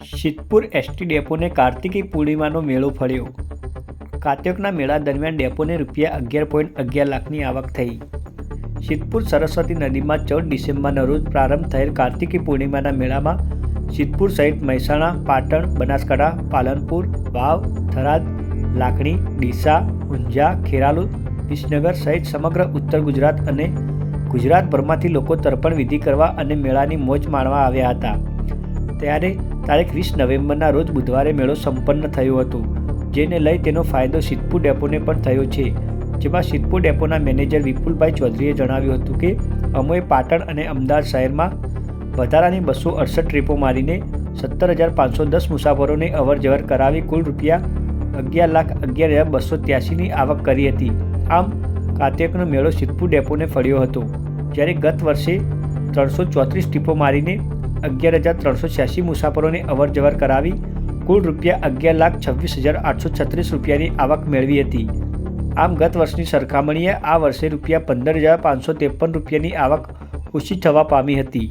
Siddhpur ST ડેપોને કાર્તિકી પૂર્ણિમાનો મેળો ફળ્યો. કાત્યકના મેળા દરમિયાન ડેપોને રૂપિયા અગિયાર પોઈન્ટ અગિયાર લાખની આવક થઈ. સિદ્ધપુર સરસ્વતી નદીમાં ચૌદ ડિસેમ્બરના રોજ પ્રારંભ થયેલ કાર્તિકી પૂર્ણિમાના મેળામાં સિદ્ધપુર સહિત મહેસાણા, પાટણ, બનાસકાંઠા, પાલનપુર, વાવ, થરાદ, લાખણી, ડીસા, ઊંઝા, ખેરાલુ, વિસનગર સહિત સમગ્ર ઉત્તર ગુજરાત અને ગુજરાતભરમાંથી લોકો તર્પણ વિધિ કરવા અને મેળાની મોજ માણવા આવ્યા હતા. ત્યારે તારીખ વીસ નવેમ્બરના રોજ બુધવારે મેળો સંપન્ન થયો હતો, જેને લઈ તેનો ફાયદો સિદ્ધપુર ડેપોને પણ થયો છે. જેમાં સિદ્ધપુર ડેપોના મેનેજર વિપુલભાઈ ચૌધરીએ જણાવ્યું હતું કે, અમોએ પાટણ અને અમદાવાદ શહેરમાં વધારાની બસો અડસઠ ટ્રીપો મારીને સત્તર હજાર પાંચસો દસ મુસાફરોને અવર જવર કરાવી કુલ રૂપિયા અગિયાર લાખ અગિયાર હજાર બસો ત્યાસીની આવક કરી હતી. આમ કાર્તિકનો મેળો સિદ્ધપુર ડેપોને ફળ્યો હતો, જ્યારે ગત વર્ષે ત્રણસો ચોત્રીસ ટીપો મારીને અગિયાર હજાર ત્રણસો છ્યાસી મુસાફરોની અવર જવર કરાવી, કુલ રૂપિયા અગિયાર લાખ છવ્વીસ હજાર આઠસો છત્રીસ રૂપિયાની આવક મેળવી હતી. આમ ગત વર્ષની સરખામણીએ આ વર્ષે રૂપિયા પંદર હજાર પાંચસો ત્રેપન રૂપિયાની આવક ઓછી થવા પામી હતી.